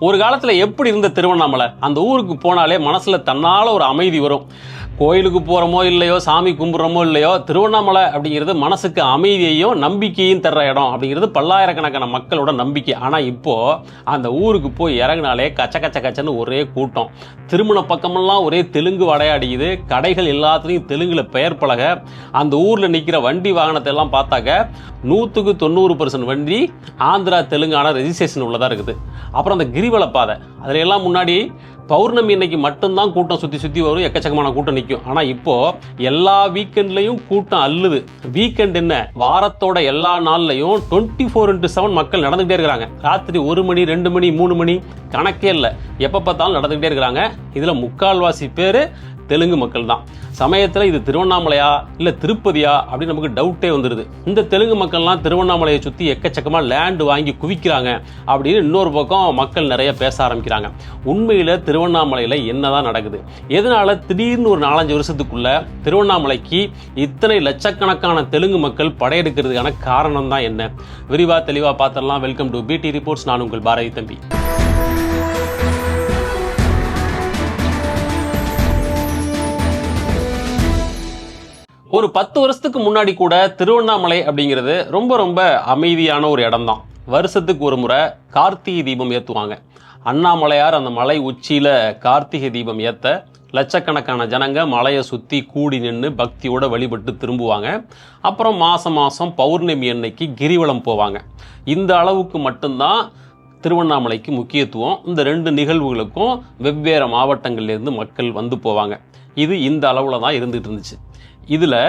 ஒரு காலத்துல எப்படி இருந்த திருவண்ணாமலை? அந்த ஊருக்கு போனாலே மனசுல தன்னால ஒரு அமைதி வரும். கோயிலுக்கு போகிறோமோ இல்லையோ சாமி கும்பிட்றோமோ இல்லையோ திருவண்ணாமலை அப்படிங்கிறது மனசுக்கு அமைதியையும் நம்பிக்கையும் தர்ற இடம். அப்படிங்கிறது பல்லாயிரக்கணக்கான மக்களோட நம்பிக்கை. ஆனால் இப்போது அந்த ஊருக்கு போய் இறங்கினாலே கச்ச கச்ச கச்சன்னு ஒரே கூட்டம். திருமண பக்கமெல்லாம் ஒரே தெலுங்கு வடையாடிக்குது கடைகள் எல்லாத்துலேயும் தெலுங்கில் பெயர் பலக. அந்த ஊரில் நிற்கிற வண்டி வாகனத்தை எல்லாம் பார்த்தாக்க நூற்றுக்கு தொண்ணூறு பர்சன்ட் வண்டி ஆந்திரா தெலுங்கானா ரெஜிஸ்ட்ரேஷன் உள்ளதாக இருக்குது. அப்புறம் அந்த கிரிவல பாதை. அதில் எல்லாம் முன்னாடி பௌர்ணமி இன்னைக்கு மட்டும்தான் கூட்டம் சுற்றி சுற்றி வரும் எக்கச்சக்கமான கூட்டம் நிற்கும் ஆனால் இப்போ எல்லா வீக்கெண்ட்லையும் கூட்டம் அல்லுது வீக்கெண்ட் என்ன? வாரத்தோட எல்லா நாள்லையும் டுவெண்ட்டி ஃபோர் இன்ட்டு செவன் மக்கள் நடந்துகிட்டே இருக்கிறாங்க. ராத்திரி ஒரு மணி ரெண்டு மணி மூணு மணி கணக்கே இல்லை. எப்போ பார்த்தாலும் நடந்துகிட்டே இருக்கிறாங்க. இதில் முக்கால்வாசி பேர் தெலுங்கு மக்கள் தான் சமயத்தில் இது திருவண்ணாமலையா இல்லை திருப்பதியா அப்படின்னு நமக்கு டவுட்டே வந்துடுது இந்த தெலுங்கு மக்கள்லாம் திருவண்ணாமலையை சுற்றி எக்கச்சக்கமாக லேண்டு வாங்கி குவிக்கிறாங்க அப்படின்னு இன்னொரு பக்கம் மக்கள் நிறைய பேச ஆரம்பிக்கிறாங்க. உண்மையில் திருவண்ணாமலையில் என்னதான் நடக்குது? எதனால திடீர்னு ஒரு நாலஞ்சு வருஷத்துக்குள்ள திருவண்ணாமலைக்கு இத்தனை லட்சக்கணக்கான தெலுங்கு மக்கள் படையெடுக்கிறதுக்கான காரணம் தான் என்ன? விரிவா தெளிவாக பார்த்துடலாம். வெல்கம் டு பிடி ரிப்போர்ட்ஸ் நான் உங்கள் பாரதி தம்பி. ஒரு பத்து வருஷத்துக்கு முன்னாடி கூட திருவண்ணாமலை அப்படிங்கிறது ரொம்ப ரொம்ப அமைதியான ஒரு இடம் தான் வருஷத்துக்கு ஒரு முறை கார்த்திகை தீபம் ஏற்றுவாங்க அண்ணாமலையார் அந்த மலை உச்சியில் கார்த்திகை தீபம் ஏற்ற லட்சக்கணக்கான ஜனங்க மலையை சுற்றி கூடி நின்று பக்தியோடு வழிபட்டு திரும்புவாங்க. அப்புறம் மாதம் மாதம் பௌர்ணமி அன்னைக்கு கிரிவலம் போவாங்க. இந்த அளவுக்கு மட்டும்தான் திருவண்ணாமலைக்கு முக்கியத்துவம். இந்த ரெண்டு நிகழ்வுகளுக்கும் வெவ்வேறு மாவட்டங்கள்லேருந்து மக்கள் வந்து போவாங்க. இது இந்த அளவில் தான் இருந்துகிட்டு இருந்துச்சு. இதில்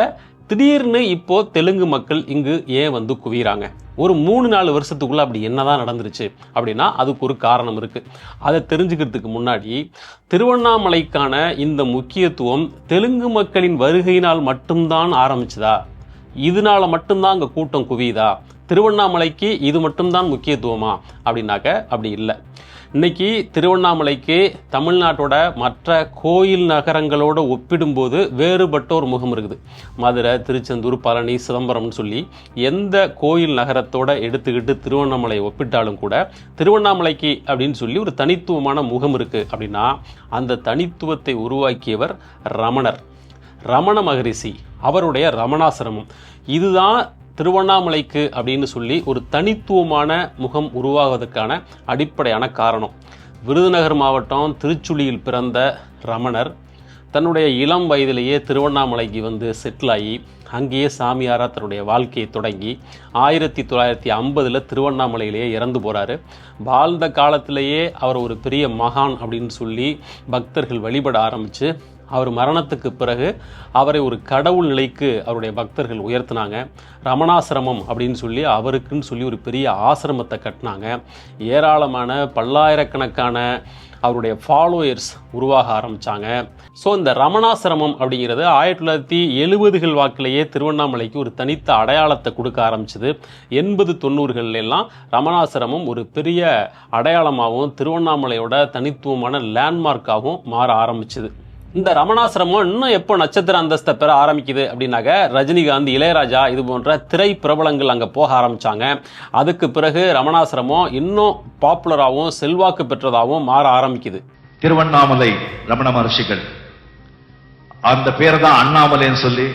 திடீர்னு இப்போ தெலுங்கு மக்கள் இங்கு ஏன் வந்து குவிகிறாங்க ஒரு மூணு நாலு வருஷத்துக்குள்ள அப்படி என்னதான் நடந்துருச்சு? அப்படின்னா அதுக்கு ஒரு காரணம் இருக்கு. அதை தெரிஞ்சுக்கிறதுக்கு முன்னாடி திருவண்ணாமலைக்கான இந்த முக்கியத்துவம் தெலுங்கு மக்களின் வருகையினால் மட்டும்தான் ஆரம்பிச்சதா? இதனால மட்டும்தான் அங்கே கூட்டம் குவியுதா? திருவண்ணாமலைக்கு இது மட்டும்தான் முக்கியத்துவமா? அப்படின்னாக்க அப்படி இல்லை. இன்னைக்கு திருவண்ணாமலைக்கு தமிழ்நாட்டோட மற்ற கோயில் நகரங்களோட ஒப்பிடும்போது வேறுபட்ட ஒரு முகம் இருக்குது. மதுரை திருச்செந்தூர் பழனி சிதம்பரம்னு சொல்லி எந்த கோயில் நகரத்தோட எடுத்துக்கிட்டு திருவண்ணாமலையை ஒப்பிட்டாலும் கூட திருவண்ணாமலைக்கு அப்படின்னு சொல்லி ஒரு தனித்துவமான முகம் இருக்குது அப்படின்னா அந்த தனித்துவத்தை உருவாக்கியவர் ரமணர். ரமண மகரிஷி அவருடைய ரமணாசிரமம். இதுதான் திருவண்ணாமலைக்கு அப்படின்னு சொல்லி ஒரு தனித்துவமான முகம் உருவாவதற்கான அடிப்படையான காரணம். விருதுநகர் மாவட்டம் திருச்சுழியில் பிறந்த ரமணர் தன்னுடைய இளம் வயதிலேயே திருவண்ணாமலைக்கு வந்து செட்டில் ஆகி அங்கேயே சாமியாராக தன்னுடைய வாழ்க்கையை தொடங்கி ஆயிரத்தி தொள்ளாயிரத்தி ஐம்பதில் திருவண்ணாமலையிலேயே இறந்து போகிறாரு வாழ்ந்த காலத்திலேயே அவர் ஒரு பெரிய மகான் அப்படின்னு சொல்லி பக்தர்கள் வழிபட ஆரம்பித்து அவர் மரணத்துக்கு பிறகு அவரை ஒரு கடவுள் நிலைக்கு அவருடைய பக்தர்கள் உயர்த்தினாங்க. ரமணாசிரமம் அப்படின்னு சொல்லி அவருக்குன்னு சொல்லி ஒரு பெரிய ஆசிரமத்தை கட்டினாங்க. ஏராளமான பல்லாயிரக்கணக்கான அவருடைய ஃபாலோயர்ஸ் உருவாக ஆரம்பித்தாங்க ஸோ இந்த ரமணாசிரமம் அப்படிங்கிறது ஆயிரத்தி தொள்ளாயிரத்தி எழுபதுகள் வாக்கிலேயே திருவண்ணாமலைக்கு ஒரு தனித்த அடையாளத்தை கொடுக்க ஆரம்பிச்சது. எண்பது தொண்ணூறுகள்ல எல்லாம் ரமணாசிரமம் ஒரு பெரிய அடையாளமாகவும் திருவண்ணாமலையோட தனித்துவமான லேண்ட்மார்க்காகவும் மாற ஆரம்பிச்சது. இந்த ரமணாசிரமம் இன்னும் எப்போ நட்சத்திர அந்தஸ்தை பெற ஆரம்பிக்குது அப்படின்னாக்க ரஜினிகாந்த் இளையராஜா இது போன்ற திரை பிரபலங்கள் அங்கே போக ஆரம்பிச்சாங்க. அதுக்கு பிறகு ரமணாசிரமம் இன்னும் பாப்புலராகவும் செல்வாக்கு பெற்றதாகவும் மாற ஆரம்பிக்குது. திருவண்ணாமலை ரமண மகர்ஷிகள். அந்த பேரை தான் அண்ணாமலைன்னு சொல்லி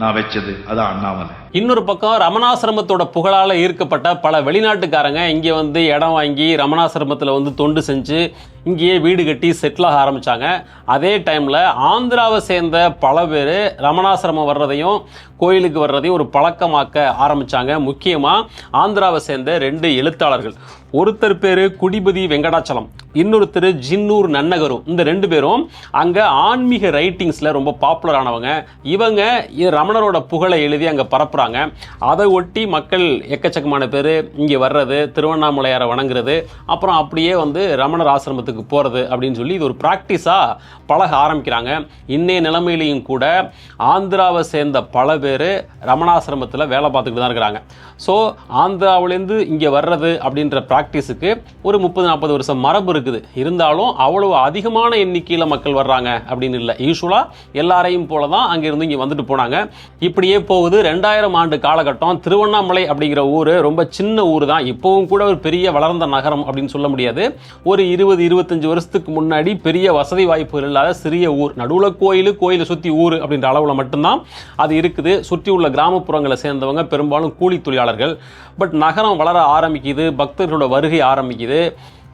நான் வச்சது. அதான் அண்ணாமலை. இன்னொரு பக்கம் ரமணாசிரமத்தோட புகழால் ஈர்க்கப்பட்ட பல வெளிநாட்டுக்காரங்க இங்கே வந்து இடம் வாங்கி ரமணாசிரமத்தில் வந்து தொண்டு செஞ்சு இங்கேயே வீடு கட்டி செட்டில் ஆக ஆரம்பித்தாங்க அதே டைமில் ஆந்திராவை சேர்ந்த பல பேர் ரமணாசிரமம் வர்றதையும் கோயிலுக்கு வர்றதையும் ஒரு பழக்கமாக்க ஆரம்பித்தாங்க முக்கியமாக ஆந்திராவை சேர்ந்த ரெண்டு எழுத்தாளர்கள். ஒருத்தர் பேர் குடிபதி வெங்கடாச்சலம் இன்னொருத்தர் ஜின்னூர் நன்னகரு. இந்த ரெண்டு பேரும் அங்கே ஆன்மீக ரைட்டிங்ஸில் ரொம்ப பாப்புலரானவங்க இவங்க ரமணரோட புகழை எழுதி அங்கே பரப்புகிறாங்க அதை ஒட்டி மக்கள் எக்கச்சக்கமான பேர் இங்கே வர்றது திருவண்ணாமலையாரை வணங்குறது அப்புறம் அப்படியே வந்து ரமணர் ஆசிரமத்துக்கு ரமணாசிரமத்துக்கு போகிறது அப்படின்னு சொல்லி இது ஒரு ப்ராக்டிஸாக பழக ஆரம்பிக்கிறாங்க. இன்னைய நிலைமையிலையும் கூட ஆந்திராவை சேர்ந்த பல பேர் ரமணாசிரமத்தில் வேலை பார்த்துக்கிட்டு தான் இருக்கிறாங்க. ஸோ ஆந்திராவிலேருந்து இங்கே வர்றது அப்படின்ற ப்ராக்டிஸுக்கு ஒரு முப்பது நாற்பது வருஷம் மரபு இருக்குது. இருந்தாலும் அவ்வளவு அதிகமான எண்ணிக்கையில் மக்கள் வர்றாங்க அப்படின்னு இல்லை. யூஸ்வலாக எல்லாரையும் போல தான் அங்கேருந்து இங்கே வந்துட்டு போனாங்க. இப்படியே போகுது. ரெண்டாயிரம் ஆண்டு காலகட்டம். திருவண்ணாமலை அப்படிங்கிற ஊர் ரொம்ப சின்ன ஊர் தான் இப்போவும் கூட ஒரு பெரிய வளர்ந்த நகரம் அப்படின்னு சொல்ல முடியாது. ஒரு இருபது இருபது இருபத்தஞ்சு வருஷத்துக்கு முன்னாடி பெரிய வசதி வாய்ப்புகள் இல்லாத சிறிய ஊர். நடுவில் கோயில் கோயிலை சுற்றி ஊர் அப்படின்ற அளவில் மட்டும்தான் அது இருக்குது. சுற்றி உள்ள கிராமப்புறங்களை சேர்ந்தவங்க பெரும்பாலும் கூலி தொழிலாளர்கள். பட் நகரம் வளர ஆரம்பிக்குது பக்தர்களோட வருகை ஆரம்பிக்குது.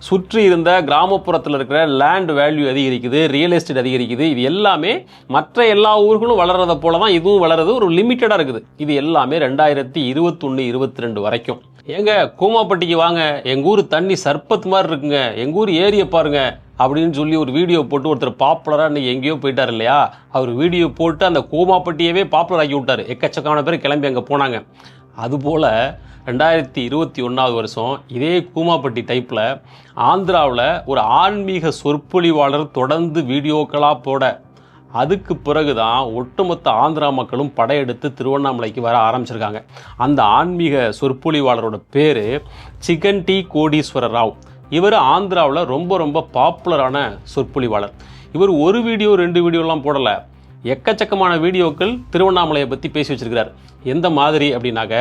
சுற்றி இருந்த கிராமப்புறத்தில் இருக்கிற லேண்ட் வேல்யூ அதிகரிக்குது ரியல் எஸ்டேட் அதிகரிக்குது. இது எல்லாமே மற்ற எல்லா ஊர்களும் வளர்கிறத போல தான் இதுவும் வளருது. ஒரு லிமிட்டடாக இருக்குது. இது எல்லாமே ரெண்டாயிரத்தி இருபத்தொன்று இருபத்தி ரெண்டு வரைக்கும். ஏங்க கூமாப்பட்டிக்கு வாங்க. எங்கள் ஊர் தண்ணி சர்பத் மாதிரி இருக்குங்க. எங்கள் ஊர் ஏரியை பாருங்க அப்படின்னு சொல்லி ஒரு வீடியோ போட்டு ஒருத்தர் பாப்புலராக இன்றைக்கி எங்கேயோ போயிட்டார் இல்லையா? அவர் வீடியோ போட்டு அந்த கூமாப்பட்டியவே பாப்புலர் ஆக்கி விட்டார். எக்கச்சக்கான பேர் கிளம்பி அங்கே போனாங்க. அதுபோல் ரெண்டாயிரத்தி இருபத்தி ஒன்றாவது வருஷம் இதே கூமாப்பட்டி டைப்பில் ஆந்திராவில் ஒரு ஆன்மீக சொற்பொழிவாளர் தொடர்ந்து வீடியோக்களாக போட அதுக்கு பிறகு தான் ஒட்டுமொத்த ஆந்திரா மக்களும் படையெடுத்து திருவண்ணாமலைக்கு வர ஆரம்பிச்சிருக்காங்க. அந்த ஆன்மீக சொற்பொழிவாளரோட பேர் சிக்கன் டி கோடீஸ்வர ராவ். இவர் ஆந்திராவில் ரொம்ப ரொம்ப பாப்புலரான சொற்பொழிவாளர். இவர் ஒரு வீடியோ ரெண்டு வீடியோலாம் போடலை. எக்கச்சக்கமான வீடியோக்கள் திருவண்ணாமலையை பற்றி பேசி வச்சிருக்கிறார். எந்த மாதிரி அப்படின்னாக்க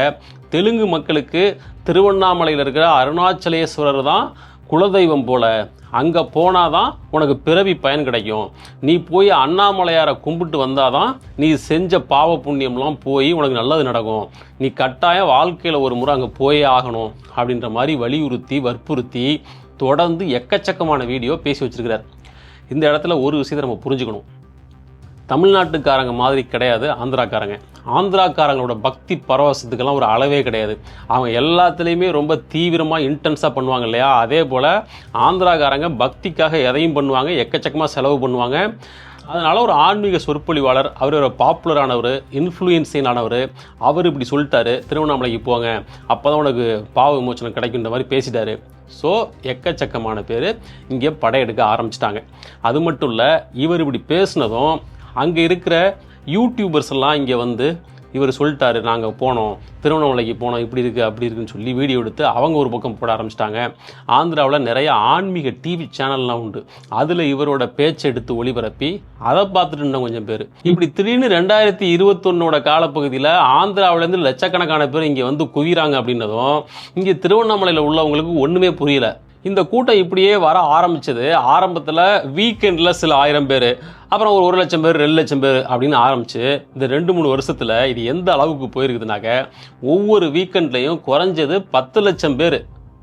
தெலுங்கு மக்களுக்கு திருவண்ணாமலையில் இருக்கிற அருணாச்சலேஸ்வரர் தான் குலதெய்வம் போல அங்கே போனால் தான் உனக்கு பிறவி பயன் கிடைக்கும். நீ போய் அண்ணாமலையாரை கும்பிட்டு வந்தால் தான் நீ செஞ்ச பாவ புண்ணியம்லாம் போய் உனக்கு நல்லது நடக்கும். நீ கட்டாயம் வாழ்க்கையில் ஒரு முறை அங்கே போயே ஆகணும் அப்படின்ற மாதிரி வலியுறுத்தி வற்புறுத்தி தொடர்ந்து எக்கச்சக்கமான வீடியோ பேசி வச்சிருக்கிறார். இந்த இடத்துல ஒரு விஷயத்தை நம்ம புரிஞ்சுக்கணும். தமிழ்நாட்டுக்காரங்க மாதிரி கிடையாது ஆந்திராக்காரங்க. ஆந்திராக்காரங்களோட பக்தி பரவசத்துக்கெல்லாம் ஒரு அளவே கிடையாது. அவங்க எல்லாத்துலேயுமே ரொம்ப தீவிரமாக இன்டென்ஸாக பண்ணுவாங்க இல்லையா? அதே போல் ஆந்திராக்காரங்க பக்திக்காக எதையும் பண்ணுவாங்க எக்கச்சக்கமாக செலவு பண்ணுவாங்க. அதனால் ஒரு ஆன்மீக சொற்பொழிவாளர் அவர் ஒரு பாப்புலரானவர் இன்ஃப்ளூயன்சியனானவர் அவர் இப்படி சொல்லிட்டாரு திருவண்ணாமலைக்கு போங்க அப்போ தான் உனக்கு பாவ விமோச்சனம் கிடைக்குன்ற மாதிரி பேசிட்டாரு. ஸோ எக்கச்சக்கமான பேர் இங்கே படையெடுக்க ஆரம்பிச்சிட்டாங்க. அது மட்டும் இல்லை இவர் இப்படி பேசினதும் அங்கே இருக்கிற யூடியூபர்ஸ் எல்லாம் இங்கே வந்து இவர் சொல்லிட்டாரு நாங்கள் போனோம் திருவண்ணாமலைக்கு போனோம் இப்படி இருக்குது அப்படி இருக்குன்னு சொல்லி வீடியோ எடுத்து அவங்க ஒரு பக்கம் போட ஆரம்பிச்சிட்டாங்க. ஆந்திராவில் நிறைய ஆன்மீக டிவி சேனல்லாம் உண்டு. அதில் இவரோட பேச்சை எடுத்து ஒளிபரப்பி அதை பார்த்துட்டு இன்னும் கொஞ்சம் பேர். இப்படி திடீர்னு ரெண்டாயிரத்தி இருபத்தொன்னோட காலப்பகுதியில் ஆந்திராவிலேருந்து லட்சக்கணக்கான பேர் இங்கே வந்து குவிறாங்க அப்படின்னதும் இங்கே திருவண்ணாமலையில் உள்ளவங்களுக்கு ஒன்றுமே புரியல. இந்த கூட்டம் இப்படியே வர ஆரம்பிச்சது. ஆரம்பத்தில் வீக்கெண்டில் சில ஆயிரம் பேர். அப்புறம் ஒரு ஒரு லட்சம் பேர் ரெண்டு லட்சம் பேர் அப்படின்னு ஆரம்பிச்சு இந்த ரெண்டு மூணு வருஷத்தில் இது எந்த அளவுக்கு போயிருக்குதுனாக்க ஒவ்வொரு வீக்கெண்ட்லேயும் குறைஞ்சது பத்து லட்சம் பேர்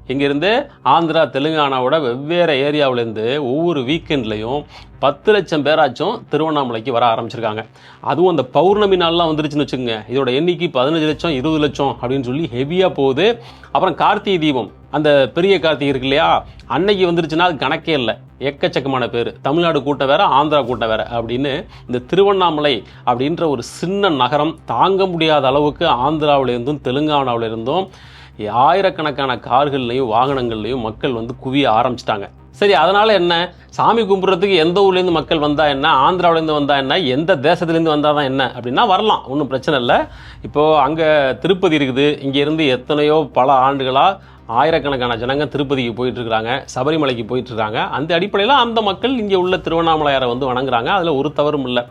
இங்கேருந்து ஆந்திரா தெலுங்கானாவோட வெவ்வேறு ஏரியாவிலேருந்து ஒவ்வொரு வீக்கெண்ட்லேயும் பத்து லட்சம் பேராச்சும் திருவண்ணாமலைக்கு வர ஆரம்பிச்சிருக்காங்க. அதுவும் அந்த பௌர்ணமி நாள்லாம் வந்துருச்சுன்னு வச்சுக்கோங்க. இதோட எண்ணிக்கை பதினஞ்சு லட்சம் இருபது லட்சம் அப்படின்னு சொல்லி ஹெவியாக போகுது. அப்புறம் கார்த்திகை தீபம். அந்த பெரிய கார்த்திகை இருக்கு இல்லையா? அன்னைக்கு வந்துருச்சுன்னா அது கணக்கே இல்லை. எக்கச்சக்கமான பேர். தமிழ்நாடு கூட்டம் வேற ஆந்திரா கூட்டம் வேற அப்படின்னு இந்த திருவண்ணாமலை அப்படின்ற ஒரு சின்ன நகரம் தாங்க முடியாத அளவுக்கு ஆந்திராவிலேருந்தும் தெலுங்கானாவிலிருந்தும் ஆயிரக்கணக்கான கார்கள்லையும் வாகனங்கள்லையும் மக்கள் வந்து குவிய ஆரம்பிச்சிட்டாங்க. சரி அதனால என்ன? சாமி கும்பிட்றதுக்கு எந்த ஊர்லேருந்து மக்கள் வந்தா என்ன? ஆந்திராவிலேருந்து வந்தா என்ன? எந்த தேசத்துலேருந்து வந்தால் தான் என்ன? அப்படின்னா வரலாம் ஒன்றும் பிரச்சனை இல்லை. இப்போது அங்கே திருப்பதி இருக்குது. இங்கேருந்து எத்தனையோ பல ஆண்டுகளாக ஆயிரக்கணக்கான ஜனங்க திருப்பதிக்கு போயிட்டுருக்குறாங்க சபரிமலைக்கு போயிட்டுருக்காங்க. அந்த அடிப்படையில் அந்த மக்கள் இங்கே உள்ள திருவண்ணாமலையாரை வந்து வணங்குறாங்க. அதில் ஒரு தவறும் இல்லை.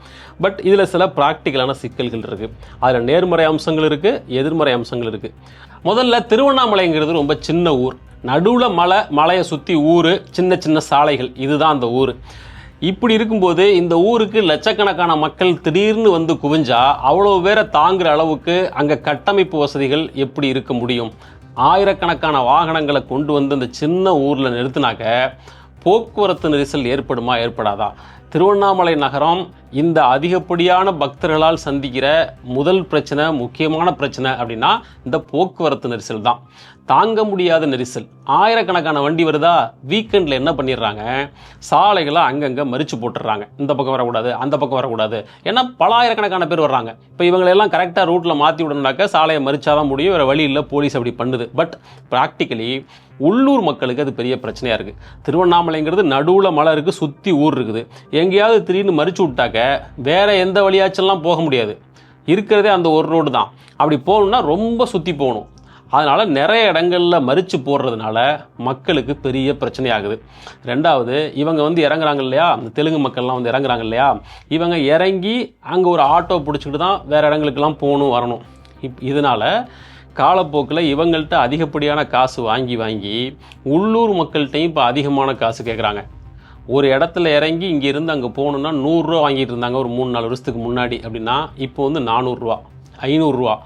பட் இதில் சில ப்ராக்டிக்கலான சிக்கல்கள் இருக்குது அதில் நேர்மறை அம்சங்கள் இருக்குது எதிர்மறை அம்சங்கள் இருக்குது முதல்ல திருவண்ணாமலைங்கிறது ரொம்ப சின்ன ஊர். நடுவில் மலை மலையை சுற்றி ஊர் சின்ன சின்ன சாலைகள் இதுதான் அந்த ஊர். இப்படி இருக்கும்போது இந்த ஊருக்கு லட்சக்கணக்கான மக்கள் திடீர்னு வந்து குவிஞ்சா அவ்வளோ பேரை தாங்குகிற அளவுக்கு அங்கே கட்டமைப்பு வசதிகள் எப்படி இருக்க முடியும்? ஆயிரக்கணக்கான வாகனங்களை கொண்டு வந்து இந்த சின்ன ஊரில் நிறுத்தினாக்க போக்குவரத்து நெரிசல் ஏற்படுமா ஏற்படாதா? திருவண்ணாமலை நகரம் இந்த அதிகப்படியான பக்தர்களால் சந்திக்கிற முதல் பிரச்சனை முக்கியமான பிரச்சனை அப்படின்னா இந்த போக்குவரத்து நெரிசல் தான். தாங்க முடியாத நெரிசல். ஆயிரக்கணக்கான வண்டி வருதா? வீக்கெண்டில் என்ன பண்ணிடுறாங்க? சாலைகளை அங்கங்கே மறித்து போட்டுடுறாங்க. இந்த பக்கம் வரக்கூடாது அந்த பக்கம் வரக்கூடாது. ஏன்னா பல ஆயிரக்கணக்கான பேர் வர்றாங்க. இப்போ இவங்களெல்லாம் கரெக்டாக ரூட்டில் மாற்றி விடணும்னாக்க சாலையை மறிச்சாதான் முடியும். வேறு வழி இல்லை போலீஸ் அப்படி பண்ணுது. பட் ப்ராக்டிக்கலி உள்ளூர் மக்களுக்கு அது பெரிய பிரச்சனையாக இருக்குது திருவண்ணாமலைங்கிறது நடுவில் மலை இருக்குது சுற்றி ஊர் இருக்குது. எங்கேயாவது திடீர்னு மறிச்சு விட்டாக்க வேற எந்த வழியாச்செல்லாம் போக முடியாது. இருக்கிறதே அந்த ஒரு ரோடு தான். அப்படி போகணுன்னா ரொம்ப சுற்றி போகணும். அதனால் நிறைய இடங்களில் மறித்து போடுறதுனால மக்களுக்கு பெரிய பிரச்சனையாகுது. ரெண்டாவது இவங்க வந்து இறங்குறாங்க இல்லையா? அந்த தெலுங்கு மக்கள்லாம் வந்து இறங்குறாங்க இல்லையா? இவங்க இறங்கி அங்கே ஒரு ஆட்டோ பிடிச்சிக்கிட்டு தான் வேறு இடங்களுக்கெல்லாம் போகணும் வரணும். இப் இதனால் காலப்போக்கில் இவங்கள்ட்ட அதிகப்படியான காசு வாங்கி வாங்கி உள்ளூர் மக்கள்கிட்டையும் இப்போ அதிகமான காசு கேட்குறாங்க ஒரு இடத்துல இறங்கி இங்கேருந்து அங்கே போகணுன்னா நூறுரூவா வாங்கிட்டு இருந்தாங்க ஒரு மூணு நாலு வருஷத்துக்கு முன்னாடி அப்படின்னா இப்போ வந்து நானூறுரூவா ஐநூறுரூவா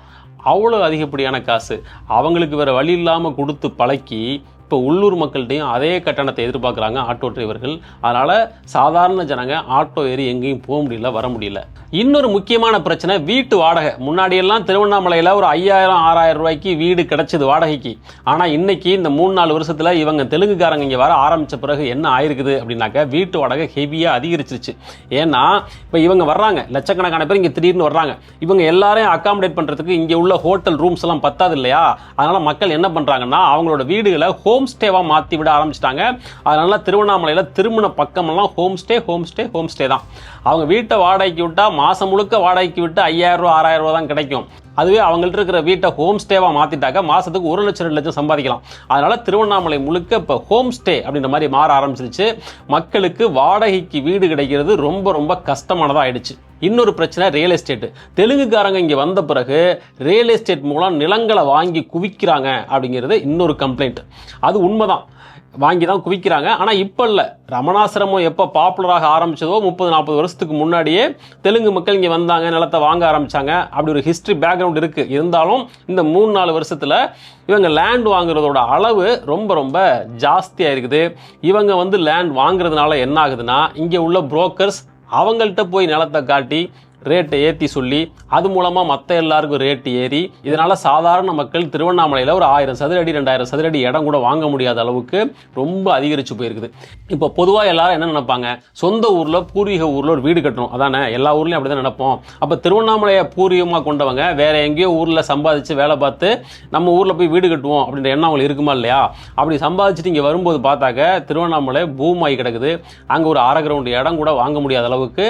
அவ்வளோ அதிகப்படியான காசு. அவங்களுக்கு வேறு வழி இல்லாமல் கொடுத்து பழக்கி இப்போ உள்ளூர் மக்கள்கிட்டையும் அதே கட்டணத்தை எதிர்பார்க்குறாங்க ஆட்டோ டிரைவர்கள். அதனால் சாதாரண ஜனங்க ஆட்டோ ஏறி எங்கேயும் போக முடியல வர முடியல. இன்னொரு முக்கியமான பிரச்சனை வீட்டு வாடகை. முன்னாடியெல்லாம் திருவண்ணாமலையில் ஒரு ஐயாயிரம் ஆறாயிரம் ரூபாய்க்கு வீடு கிடச்சிது வாடகைக்கு. ஆனால் இன்றைக்கி இந்த மூணு நாலு வருஷத்தில் இவங்க தெலுங்குக்காரங்க இங்கே வர ஆரம்பித்த பிறகு என்ன ஆயிருக்குது அப்படின்னாக்க வீட்டு வாடகை ஹெவியாக அதிகரிச்சிருச்சு. ஏன்னா இப்போ இவங்க வர்றாங்க. லட்சக்கணக்கான பேர் இங்கே திடீர்னு வர்றாங்க. இவங்க எல்லாரையும் அக்காமடேட் பண்ணுறதுக்கு இங்கே உள்ள ஹோட்டல் ரூம்ஸ் எல்லாம் பத்தாது இல்லையா? அதனால் மக்கள் என்ன பண்ணுறாங்கன்னா அவங்களோட வீடுகளை ஹோம் ஸ்டேவாக மாற்றி விட ஆரம்பிச்சிட்டாங்க. அதனால திருவண்ணாமலையில் திருமண பக்கமெல்லாம் home stay home stay home stay தான். அவங்க வீட்டை வாடகைக்கு விட்டால் மாதம் முழுக்க வாடகைக்கு விட்டு ஐயாயிரம் ரூபா ஆறாயிரம் ரூபா தான் கிடைக்கும். அதுவே அவங்கள்ட்ட இருக்கிற வீட்டை ஹோம் ஸ்டேவாக மாற்றிட்டாக்க மாதத்துக்கு ஒரு லட்சம் ரெண்டு லட்சம் சம்பாதிக்கலாம். அதனால் திருவண்ணாமலை முழுக்க இப்போ ஹோம் ஸ்டே அப்படின்ற மாதிரி மாற ஆரம்பிச்சிருச்சு. மக்களுக்கு வாடகைக்கு வீடு கிடைக்கிறது ரொம்ப ரொம்ப கஷ்டமானதாக ஆயிடுச்சு. இன்னொரு பிரச்சனை ரியல் எஸ்டேட் தெலுங்குக்காரங்க இங்கே வந்த பிறகு ரியல் எஸ்டேட் மூலம் நிலங்களை வாங்கி குவிக்கிறாங்க அப்படிங்கிறது இன்னொரு கம்ப்ளைண்ட் அது உண்மைதான். வாங்கி தான் குவிக்கிறாங்க. ஆனால் இப்போ இல்லை. ரமணாசிரமம் எப்போ பாப்புலராக ஆரம்பித்ததோ முப்பது நாற்பது வருஷத்துக்கு முன்னாடியே தெலுங்கு மக்கள் இங்கே வந்தாங்க நிலத்தை வாங்க ஆரம்பித்தாங்க அப்படி ஒரு ஹிஸ்ட்ரி பேக்ரவுண்ட் இருக்குது இருந்தாலும் இந்த மூணு நாலு வருஷத்தில் இவங்க லேண்ட் வாங்குறதோட அளவு ரொம்ப ரொம்ப ஜாஸ்தியாக இருக்குது. இவங்க வந்து லேண்ட் வாங்குறதுனால என்ன ஆகுதுன்னா இங்கே உள்ள புரோக்கர்ஸ் அவங்கள்ட்ட போய் நிலத்தை காட்டி ரேட்டை ஏற்றி சொல்லி அது மூலமாக மற்ற எல்லாருக்கும் ரேட்டு ஏறி இதனால் சாதாரண மக்கள் திருவண்ணாமலையில் ஒரு ஆயிரம் சதுரடி ரெண்டாயிரம் சதுரடி இடம் கூட வாங்க முடியாத அளவுக்கு ரொம்ப அதிகரித்து போயிருக்குது. இப்போ பொதுவாக எல்லாரும் என்ன நினைப்பாங்க? சொந்த ஊரில் பூர்வீக ஊரில் ஒரு வீடு கட்டணும். அதானே? எல்லா ஊர்லேயும் அப்படி தான் நினைப்போம். அப்போ திருவண்ணாமலையை பூர்வீகமாக கொண்டவங்க வேறு எங்கேயோ ஊரில் சம்பாதிச்சு வேலை பார்த்து நம்ம ஊரில் போய் வீடு கட்டுவோம் அப்படின்ற எண்ணம் அவங்களுக்கு இருக்குமா இல்லையா? அப்படி சம்பாதிச்சுட்டு இங்கே வரும்போது பார்த்தாக்க திருவண்ணாமலை பூமாய் கிடக்குது. அங்கே ஒரு அரை கிரவுண்ட் இடம் கூட வாங்க முடியாத அளவுக்கு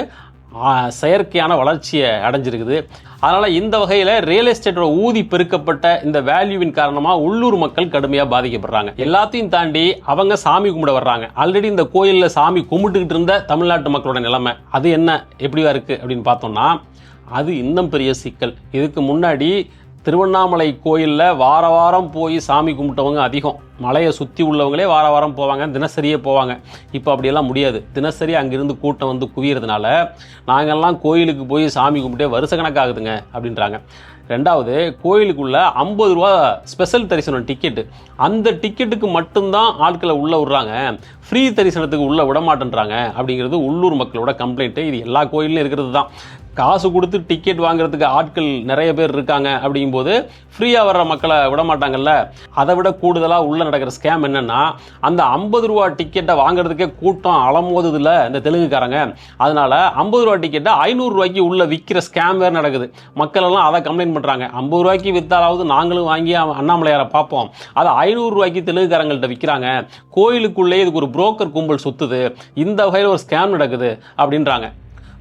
செயற்கையான வளர்ச்சியை அடைஞ்சிருக்குது. அதனால் இந்த வகையில் ரியல் எஸ்டேட்டோட ஊதி பெருக்கப்பட்ட இந்த வேல்யூவின் காரணமாக உள்ளூர் மக்கள் கடுமையாக பாதிக்கப்படுறாங்க. எல்லாத்தையும் தாண்டி அவங்க சாமி கும்பிட வர்றாங்க. ஆல்ரெடி இந்த கோயிலில் சாமி கும்பிட்டுக்கிட்டு இருந்த தமிழ்நாட்டு மக்களோட நிலைமை அது என்ன எப்படியா இருக்குது அப்படின்னு பார்த்தோம்னா அது இன்னும் பெரிய சிக்கல். இதுக்கு முன்னாடி திருவண்ணாமலை கோயிலில் வார வாரம் போய் சாமி கும்பிட்டவங்க அதிகம். மலையை சுற்றி உள்ளவங்களே வார வாரம் போவாங்க தினசரியே போவாங்க. இப்போ அப்படியெல்லாம் முடியாது. தினசரி அங்கேருந்து கூட்டம் வந்து குவியறதுனால நாங்கள்லாம் கோயிலுக்கு போய் சாமி கும்பிட்டே வருஷ கணக்காகுதுங்க அப்படின்றாங்க. ரெண்டாவது கோயிலுக்குள்ள ஐம்பது ரூபா ஸ்பெஷல் தரிசனம் டிக்கெட்டு அந்த டிக்கெட்டுக்கு மட்டும்தான் ஆட்களை உள்ளே விடுறாங்க. ஃப்ரீ தரிசனத்துக்கு உள்ளே விடமாட்டேன்றாங்க அப்படிங்கிறது உள்ளூர் மக்களோட கம்ப்ளைண்ட்டு இது எல்லா கோயிலும் இருக்கிறது தான். காசு கொடுத்து டிக்கெட் வாங்குறதுக்கு ஆட்கள் நிறைய பேர் இருக்காங்க அப்படிங்கும்போது ஃப்ரீயாக வர்ற மக்களை விடமாட்டாங்கல்ல அதை விட கூடுதலாக உள்ளே நடக்கிற ஸ்கேம் என்னென்னா அந்த ஐம்பது ரூபா டிக்கெட்டை வாங்குறதுக்கே கூட்டம் அலமோதுதில்ல இந்த தெலுங்குக்காரங்க. அதனால் ஐம்பது ரூபா டிக்கெட்டை ஐநூறுரூவாய்க்கு உள்ளே விற்கிற ஸ்கேம் வேறு நடக்குது. மக்கள் எல்லாம் அதை கம்ப்ளைண்ட் பண்ணுறாங்க ஐம்பது ரூபாய்க்கு விற்றாலாவது நாங்களும் வாங்கி அண்ணாமலையாரை பார்ப்போம். அதை ஐநூறுரூவாய்க்கு தெலுங்குக்காரங்கள்ட்ட விற்கிறாங்க கோயிலுக்குள்ளே இதுக்கு ஒரு புரோக்கர் கும்பல் சுத்துது. இந்த வகையில் ஒரு ஸ்கேம் நடக்குது அப்படின்றாங்க.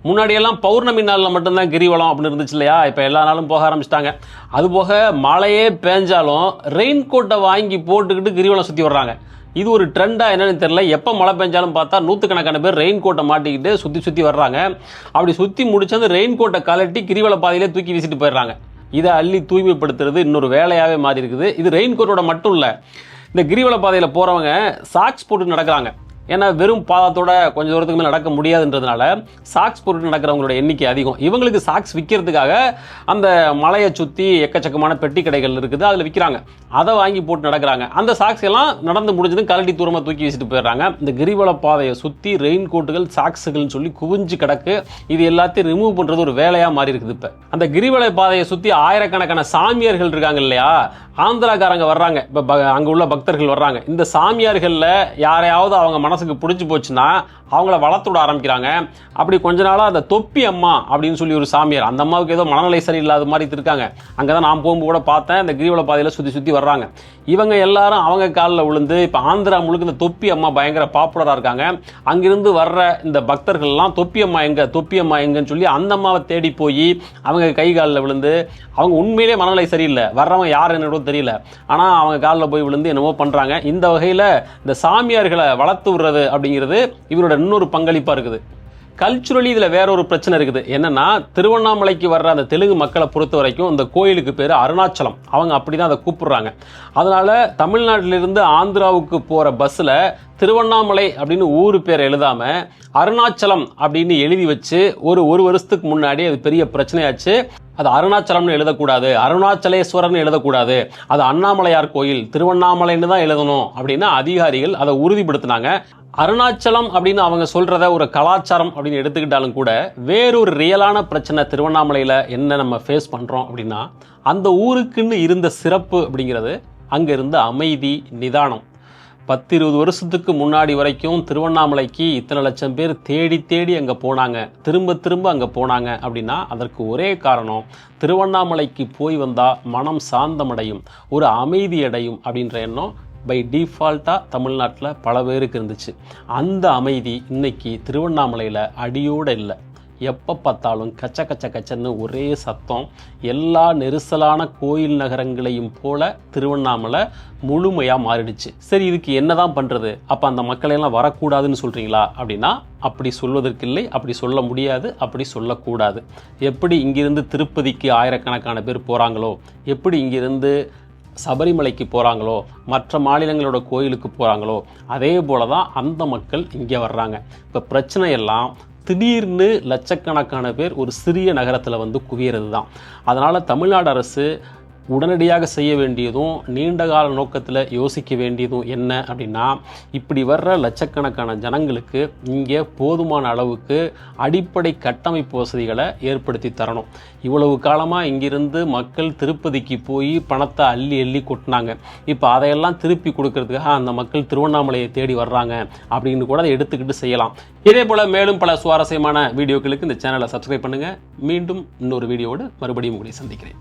முன்னாடியெல்லாம் பௌர்ணமி நாளில் மட்டும்தான் கிரிவலம் அப்படின்னு இருந்துச்சு இல்லையா? இப்போ எல்லா நாளும் போக ஆரம்பிச்சிட்டாங்க. அதுபோக மழையே பேஞ்சாலும் ரெயின் கோட்டை வாங்கி போட்டுக்கிட்டு கிரிவலம் சுற்றி வர்றாங்க. இது ஒரு ட்ரெண்டாக என்னென்னு தெரியல. எப்போ மழை பெஞ்சாலும் பார்த்தா நூற்றுக்கணக்கான பேர் ரெயின் கோட்டை மாட்டிக்கிட்டு சுற்றி சுற்றி வர்றாங்க. அப்படி சுற்றி முடிச்சு அந்த ரெயின் கோட்டை கலட்டி கிரிவல பாதையிலே தூக்கி வீசிட்டு போயிடுறாங்க. இதை அள்ளி தூய்மைப்படுத்துறது இன்னொரு வேலையாகவே மாறி இருக்குது இது ரெயின் கோட்டோட மட்டும் இல்லை. இந்த கிரிவல பாதையில் போகிறவங்க சாக்ஸ் போட்டு நடக்கிறாங்க. ஏன்னா வெறும் பாதத்தோட கொஞ்சம் தூரத்துக்கு மேலே நடக்க முடியாதுன்றதுனால சாக்ஸ் பொருட்டு நடக்கிறவங்களோட எண்ணிக்கை அதிகம். இவங்களுக்கு சாக்ஸ் விற்கிறதுக்காக அந்த மலையை சுற்றி எக்கச்சக்கமான பெட்டி கடைகள் இருக்குது அதில் விற்கிறாங்க அதை வாங்கி போட்டு நடக்கிறாங்க. அந்த சாக்ஸ் எல்லாம் நடந்து முடிஞ்சதும் கரண்டி தூரமாக தூக்கி வீசிட்டு போயிடுறாங்க. இந்த கிரிவல பாதையை சுற்றி ரெயின் கோட்டுகள் சாக்ஸுகள்னு சொல்லி குவிஞ்சு கிடக்கு. இது எல்லாத்தையும் ரிமூவ் பண்ணுறது ஒரு வேலையாக மாறி இருக்குது இப்போ. அந்த கிரிவல பாதையை சுற்றி ஆயிரக்கணக்கான சாமியார்கள் இருக்காங்க இல்லையா? ஆந்திராக்காரங்க வர்றாங்க. இப்போ அங்கே உள்ள பக்தர்கள் வர்றாங்க. இந்த சாமியார்களில் யாரையாவது அவங்க மனசுக்கு பிடிச்சி போச்சுன்னா அவங்கள வளர்த்து விட ஆரம்பிக்கிறாங்க. அப்படி கொஞ்ச நாளாக அந்த தொப்பி அம்மா அப்படின்னு சொல்லி ஒரு சாமியார் அந்த அம்மாவுக்கு ஏதோ மனநிலை சரியில்லாத மாதிரி இருக்காங்க. அங்கே தான் நான் போகும்போது கூட பார்த்தேன் இந்த கிரிவல பாதையில் சுற்றி சுற்றி வர்றாங்க. இவங்க எல்லாரும் அவங்க காலில் விழுந்து இப்போ ஆந்திரா முழுக்க இந்த தொப்பி அம்மா பயங்கர பாப்புலராக இருக்காங்க. அங்கிருந்து வர்ற இந்த பக்தர்கள்லாம் தொப்பி அம்மா எங்க தொப்பி அம்மா எங்கன்னு சொல்லி அந்த அம்மாவை தேடி போய் அவங்க கை காலில் விழுந்து அவங்க உண்மையிலே மனநிலை சரியில்லை. வர்றவங்க யார் என்னோட தெரியல. ஆனால் அவங்க காலில் போய் விழுந்து என்னமோ பண்ணுறாங்க இந்த வகையில் இந்த சாமியார்களை வளர்த்து விடுறது அப்படிங்கிறது இவரோட இன்னொரு பங்களிப்பாக இருக்குது. கல்ச்சுரலி இதில் வேற ஒரு பிரச்சனை இருக்குது. என்னென்னா திருவண்ணாமலைக்கு வர்ற அந்த தெலுங்கு மக்களை பொறுத்த வரைக்கும் இந்த கோயிலுக்கு பேர் அருணாச்சலம். அவங்க அப்படி தான் அதை கூப்பிடுறாங்க. அதனால தமிழ்நாட்டிலிருந்து ஆந்திராவுக்கு போகிற பஸ்ஸில் திருவண்ணாமலை அப்படின்னு ஊர் பேர் எழுதாமல் அருணாச்சலம் அப்படின்னு எழுதி வச்சு ஒரு ஒரு வருஷத்துக்கு முன்னாடி அது பெரிய பிரச்சனையாச்சு. அது அருணாச்சலம்னு எழுதக்கூடாது. அருணாச்சலேஸ்வரர்னு எழுதக்கூடாது. அது அண்ணாமலையார் கோயில் திருவண்ணாமலைன்னு தான் எழுதணும் அப்படின்னு அதிகாரிகள் அதை உறுதிப்படுத்தினாங்க. அருணாச்சலம் அப்படின்னு அவங்க சொல்கிறத ஒரு கலாச்சாரம் அப்படின்னு எடுத்துக்கிட்டாலும் கூட வேறொரு ரியலான பிரச்சனை திருவண்ணாமலையில் என்ன நம்ம ஃபேஸ் பண்ணுறோம் அப்படின்னா அந்த ஊருக்குன்னு இருந்த சிறப்பு அப்படிங்கிறது அங்கே இருந்த அமைதி நிதானம். பத்து இருபது வருஷத்துக்கு முன்னாடி வரைக்கும் திருவண்ணாமலைக்கு இத்தனை லட்சம் பேர் தேடி தேடி அங்கே போனாங்க. திரும்ப திரும்ப அங்கே போனாங்க அப்படின்னா அதற்கு ஒரே காரணம் திருவண்ணாமலைக்கு போய் வந்தால் மனம் சாந்தமடையும் ஒரு அமைதி அடையும் அப்படின்ற எண்ணம் பை டிஃபால்ட்டாக தமிழ்நாட்டில் பல பேருக்கு இருந்துச்சு. அந்த அமைதி இன்னைக்கு திருவண்ணாமலையில் அடியோடு இல்லை. எப்போ பார்த்தாலும் கச்ச கச்ச கச்சன்னு ஒரே சத்தம். எல்லா நெரிசலான கோயில் நகரங்களையும் போல திருவண்ணாமலை முழுமையாக மாறிடுச்சு. சரி இதுக்கு என்னதான் பண்ணுறது அப்போ அந்த மக்களையெல்லாம் வரக்கூடாதுன்னு சொல்கிறீங்களா அப்படின்னா அப்படி சொல்வதற்கு இல்லை அப்படி சொல்ல முடியாது அப்படி சொல்லக்கூடாது. எப்படி இங்கிருந்து திருப்பதிக்கு ஆயிரக்கணக்கான பேர் போகிறாங்களோ எப்படி இங்கிருந்து சபரிமலைக்கு போகிறாங்களோ மற்ற மாநிலங்களோட கோயிலுக்கு போகிறாங்களோ அதே போல தான் அந்த மக்கள் இங்கே வர்றாங்க. இப்போ பிரச்சனை எல்லாம் திடீர்னு லட்சக்கணக்கான பேர் ஒரு சிறிய நகரத்தில் வந்து குவியறது தான் அதனால் தமிழ்நாடு அரசு உடனடியாக செய்ய வேண்டியதும் நீண்ட கால நோக்கத்தில் யோசிக்க வேண்டியதும் என்ன அப்படின்னா இப்படி வர்ற லட்சக்கணக்கான ஜனங்களுக்கு இங்கே போதுமான அளவுக்கு அடிப்படை கட்டமைப்பு வசதிகளை ஏற்படுத்தி தரணும். இவ்வளவு காலமாக இங்கிருந்து மக்கள் திருப்பதிக்கு போய் பணத்தை அள்ளி அள்ளி கொட்டினாங்க. இப்போ அதையெல்லாம் திருப்பி கொடுக்கறதுக்காக அந்த மக்கள் திருவண்ணாமலையை தேடி வர்றாங்க அப்படின்னு கூட அதை எடுத்துக்கிட்டு செய்யலாம். இதே போல் மேலும் பல சுவாரஸ்யமான வீடியோக்களுக்கு இந்த சேனலை சப்ஸ்கிரைப் பண்ணுங்கள் மீண்டும் இன்னொரு வீடியோவோடு மறுபடியும் உங்களை சந்திக்கிறேன்.